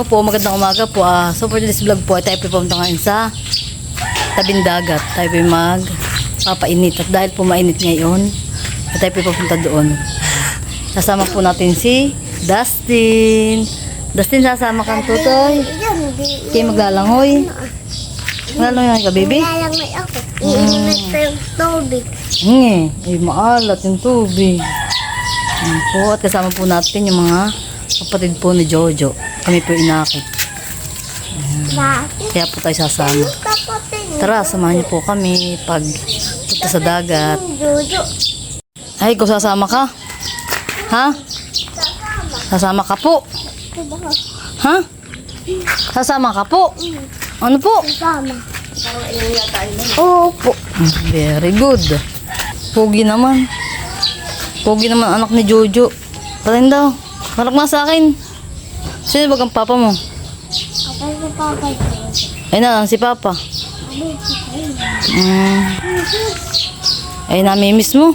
Hello po, magandang umaga po. Ah, so for this vlog po, ay tayo po pumunta ngayon sa tabing dagat. Tayo po mag papainit. At dahil po mainit ngayon, ay tayo po pupunta doon. Kasama po natin si Dustin. Dustin, sasama kang tutoy. Kaya maglalangoy. Maglalangoy ka, baby? Lalangoy ako. Iinit ko yung tubig. Nge, ay maalat yung tubig. Yan po, at kasama po natin yung mga kapatid po ni Jojo. Kami po inakit. Bakit? Kaya po tayo sasama. Tara, samahan niyo po kami pag punta sa dagat. Ay, kung sasama ka? Ha? Sasama ka po? Ha? Sasama ka po? Ano po? Kasama. Opo. Very good. Pogi naman. Pogi naman anak ni Jojo. Patin daw. Malak nga sa akin. Sino ba ang papa mo? Kapag ko papa Ay na, si papa. Mm. Ay, namimiss mo?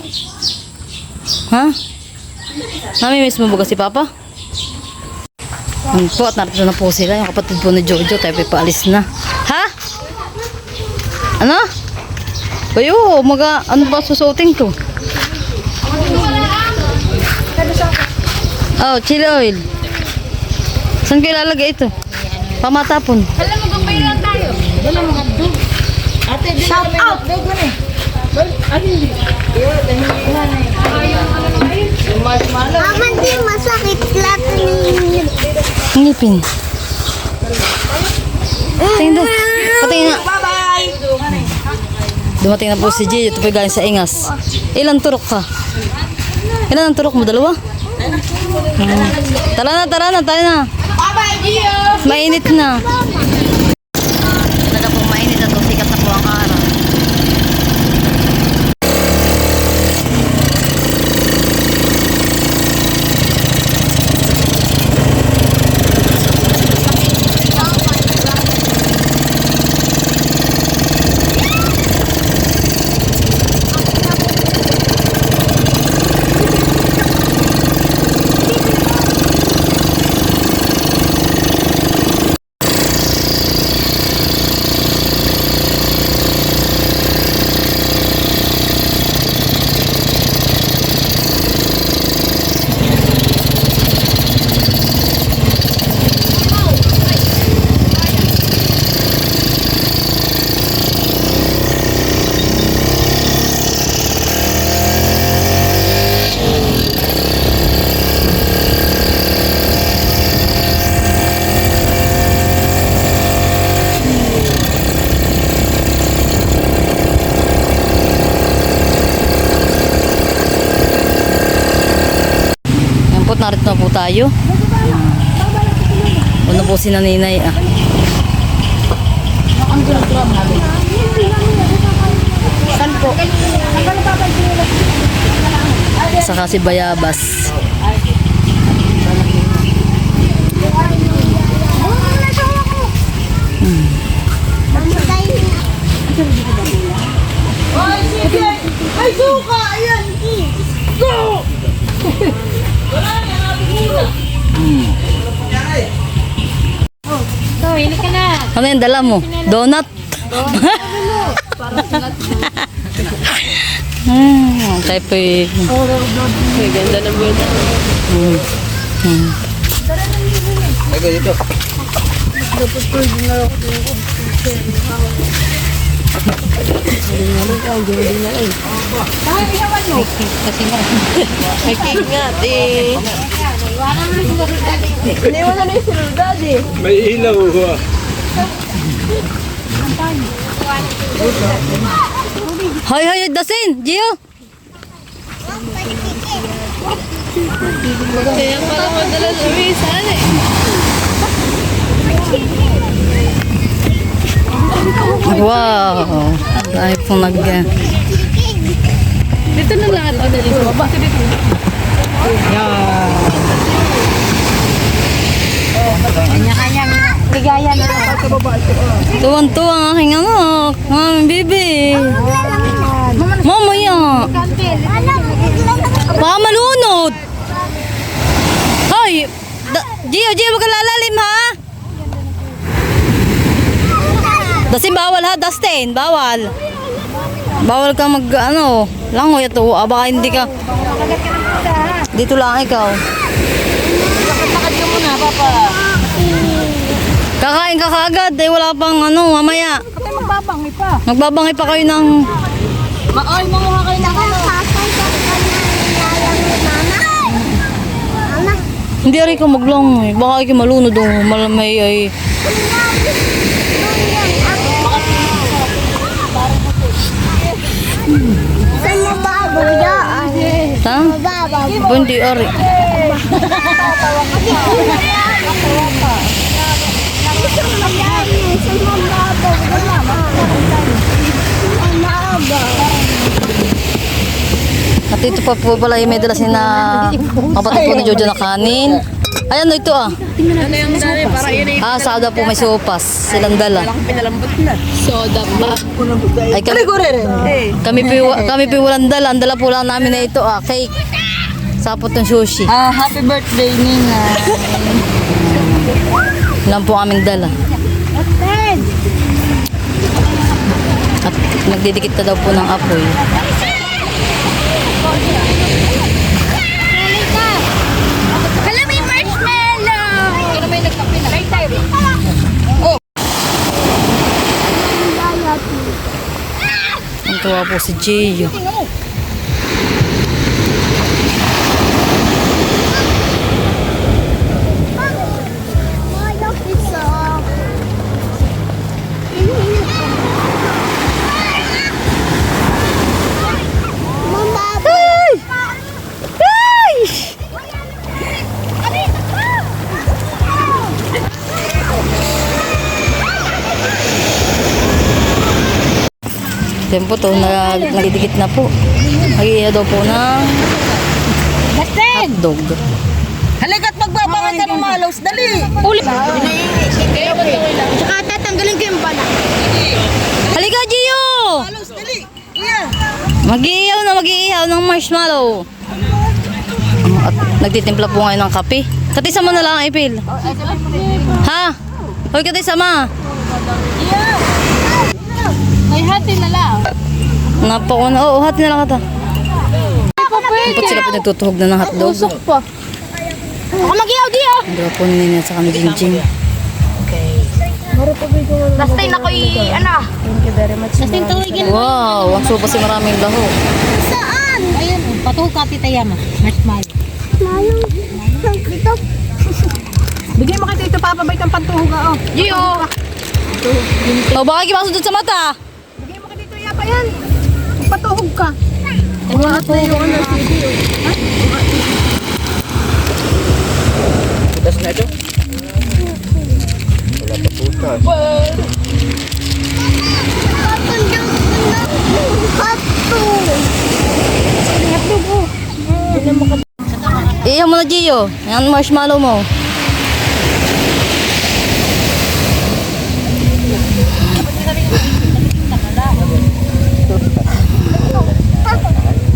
Ha? Namimiss mo ba si papa? Yun po, at narito na po sila. Yung kapatid po ni Jojo, tayo pa paalis na. Ha? Ano? Ayo, maga, ano ba susuotin ko? Oh, chili oil. Saan ko ilalagay ito? Pamatapon. Shout out! Mama, di masakit lahat ng Ngipin. Tingin daw. Patingin na. Bye-bye! Dumating na po si Gio. Ito po yung galing sa Ingas. Ilan turok ka? Ilan ang turok mo? Dalawa? Hmm. Tara na, tara na, tara na. Mainit na. Talaga po mainit na to. Sikat na po ang araw. Yan po, narito na po tayo. Ano po si naninay ah. Saan po? Saka si Bayabas. Yung dala mo? Donut? Hmm, tayo po eh. May ganda ng buwan. Hmm. Hmm. Kasi nga. May cake nga, eh. Iniwan na yung sinulad, eh. May ilaw ah. Hoy, hoy, dasin! Gio! Kaya parang madala sa sana, eh. Wow! Dahil pong nag... Dito na lahat. Dito, dito. Baba. Dito, dito. Kanya-kanyang ligaya na lang sa baba. Tuwan-tuwa ang aking anak. Mami, bibi. Mamaya. Baka malunod. Hoy! Gio, Gio, wag ka lalalim ha? Dasim bawal ha, Dustin. Bawal. Bawal ka mag ano, langoy ito. Ah, baka hindi ka. Dito lang ikaw. Lakad ka muna, papa. Kakain ka kaagad. Eh, wala pang ano, mamaya. Kapag magbabangi pa. Magbabangay pa kayo ng... Maoy, manguha kayo ng ano. Hindi rin ka maglangoy. Baka ikaw malunod o malamay ay... Saan mababaw yan? Ha? Mababaw. Bundi ari. At ito pa po pala yung may dala si na kapatid po ni Jojo na kanin. Ay ano ito ah. Ano yung dali? Para yun ay Ah, sada po may sopas. Silang dala. pinalambot na. Soda pa. Ay kami, kami po, kami po walang dala. Ang dala po lang namin na ito ah, cake. Sapot ng sushi. Ah, happy birthday, Nina. Lang po aming dala. At nagdidikit na daw po ng apoy. Hala, may marshmallow! Kaya may nagkape na. Right time. Ang tuwa po si Gio. Yan po to, nag, nagdidikit na po. Mag-iiya daw po ng Justin! hotdog. Halika't magbabangan ka ng malos. Dali! Uli! Tsaka tatanggalin ko yung bala. Halika, Gio! Malos, dali! Iya! Mag-iiyaw na mag-iiyaw ng marshmallow. At nagtitimpla po ngayon ng kape. Katisa mo na lang, Ipil. Ha? Hoy, katisa May hati na lang. Napako na. Oo, hati na lang kata. Dapat sila po nagtutuhog na ng hotdog. po. Ako mag-iaw di ah. Ang po ni Nina sa kami Jingjing. Basta na ko'y ano. Justin, tawagin. Wow, ang sopa si maraming laho. Saan? Ayun, patuho ka, Tita Yama. Marshmallow. Mayong. Dito. Bigyan mo kay Tito Papa, bay kang pantuho ka, oh. Gio! O, baka kipasok doon sa mata. Bigyan mo kay Tito Yapa yan. Patuhog ka. Wala po yung ano, CD, oh. Iyaw mo na, Gio. Yan marshmallow mo.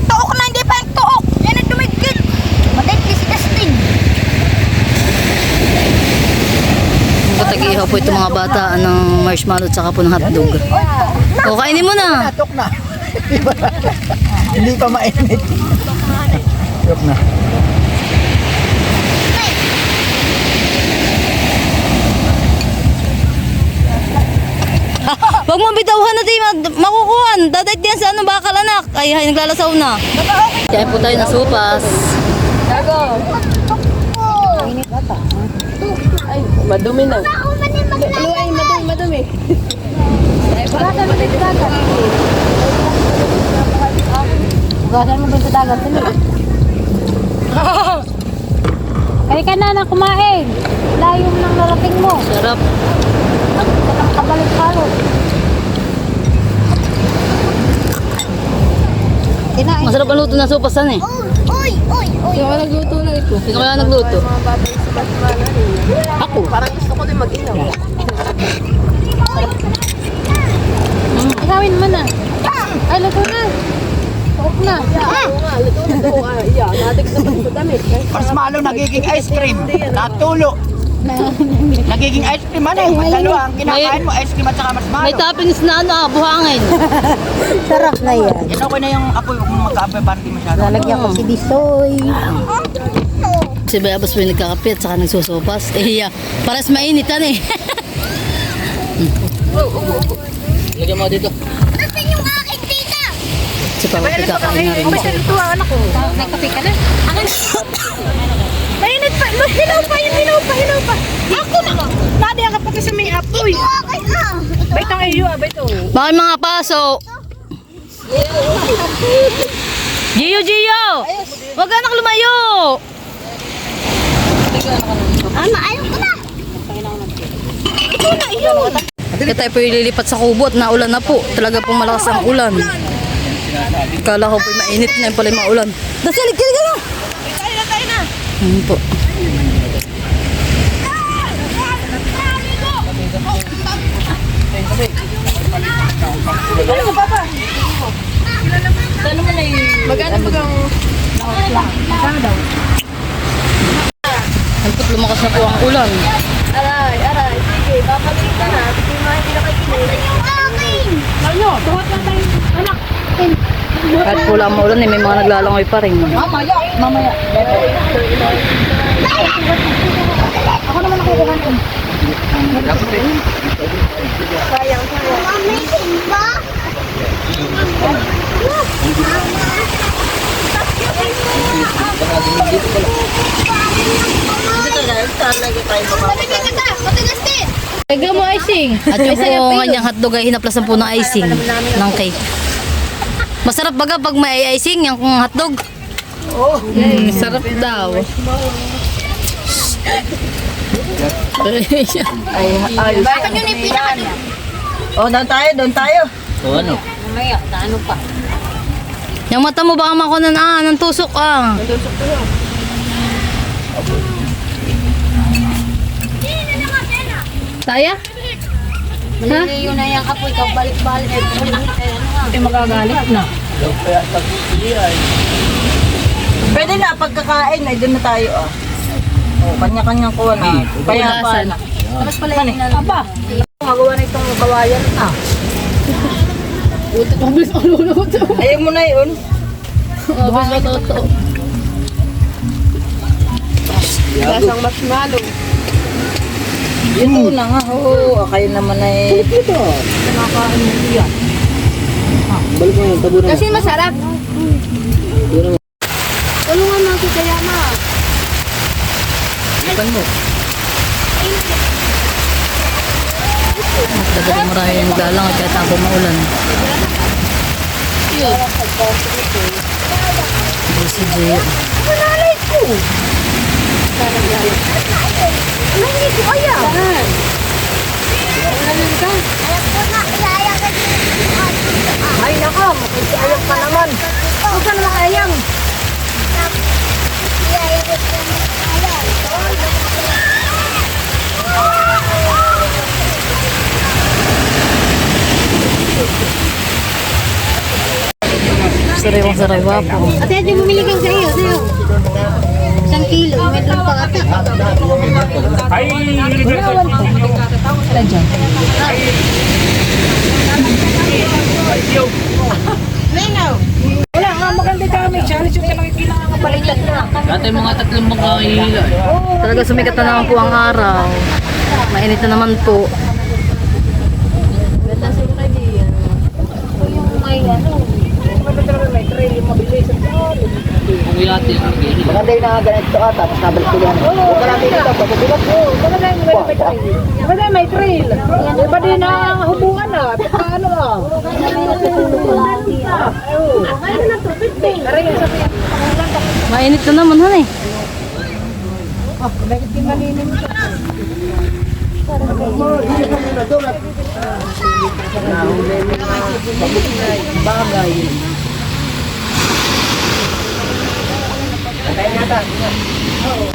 Tuok na hindi pa yung tuok. Yan ang dumigit. Matay si Dustin. Patag-ihaw po itong mga bata ng marshmallow at saka po ng hotdog. O, kainin mo na. Tok na. Hindi pa mainit. Tok na. Huwag mo bitawhan na di makukuhan. Dadait yan sa ano bakal anak. Ay, ay naglalasaw na. Kaya po tayo na supas. Madumi na. Ako man yung maglaro. Luay, madumi, madumi. Gasan mo sa dagat? Kaya ka na na kumain. Layo mo ng narating mo. Sarap. Ang Masarap ang luto ng supas san eh. Uy, uy, uy. Yung nagluto na ito. Ikaw kaya nagluto. Ako. Parang gusto ko din mag-inaw. Ikawin mo na. Ay, luto na. Tuok na. Oo nga, luto na. Oo, ah, yeah. Natik naman sa damit. Marshmallow nagiging ice cream. Natulo. Nagiging ice cream ano eh. Dalawa ang kinakain mo, ice cream at saka May marshmallow. toppings na ano, ah, buhangin. Sarap na yan. Yan okay na yung apoy, mo magkaapoy para di masyado. Lalagyan ko si Bisoy. Si Bayabas may nagkakape at saka nagsusopas. Eh, yeah. Paras mainitan eh. Lagyan mo dito. Nasaan yung aking tita? Si Papa nagkakain na rin. Ito anak ko. Nagkape ka na. Akin. Pa. Hilaw pa yun. Hilaw pa. Hilaw pa. Ako na. Nadi ka pati sa may apoy. Okay na. Bait ang iyo. Bait o. Bakit mga paso? Gio, Gio! Huwag anak lumayo! Ano, ayaw ko na. Kaya tayo po ililipat sa kubo at naulan na po. Talaga pong malakas ang ulan. Kala ko po mainit na yung pala yung maulan. Dasilig, kilig ka na! Tayo na, tayo na. Ano po? Maganda bagang... Ano po, lumakas na po ang ulan. Aray, aray. Sige, babalik ka na. Hindi mo hindi na kayo. Yung akin. Tayo, tuwat lang tayo. Anak. Kahit po lang maulan eh, may mga naglalangoy pa rin. Mamaya, mamaya. Ako naman nakukuha nun. Amazing ba? Matigas ka, matigas din. Taga mo icing. At yung po kanyang hotdog ay hinaplasan po ng icing ng cake. Masarap baga pag may icing yung hotdog. Oh, mm, sarap daw. Ay, ayos. Bakit yun yung pinaka Oh, doon tayo, doon tayo. O ano? yung mata mo baka makunan ah, ng tusok ah. Taya? Maliliyo na yung apoy ka, Hindi magagalit na. Pwede na, pagkakain, ay doon na tayo ah. Oh, kanya-kanyang kuha na. Kaya pa na. Tapos pala yun na. Aba. Magawa na itong kawayan. Ah. Ayaw mo na yun. Obis ba toto? Lasang marshmallow. Yun na nga, oo. Kayo naman ay... Kasi masarap. Tulungan mo si Kayama. Talaga marami yung naglalangoy kahit ako maulan. Si Gio. Hindi ko kaya. Ay Sariwang sariwa po. Ate, di bumili kang sa'yo, sa'yo. Isang kilo, may doon pa ata. Wala nga maganda kami. Challenge yung talagang kailangan baliktad na. Dati mga tatlong mga hihila. Talaga sumikat na naman po ang araw. Mainit na naman po. Maganda yung nakaganit ito ata, tapos nabalik ko yan. Huwag ka natin ito, pagkabigat mo. Maganda yung may trail. Maganda yung may trail. Iba din na hubungan na. Paano ah? Mainit na naman han eh. Bakit di malinim ito? Bagay. Patayin natin. Oo.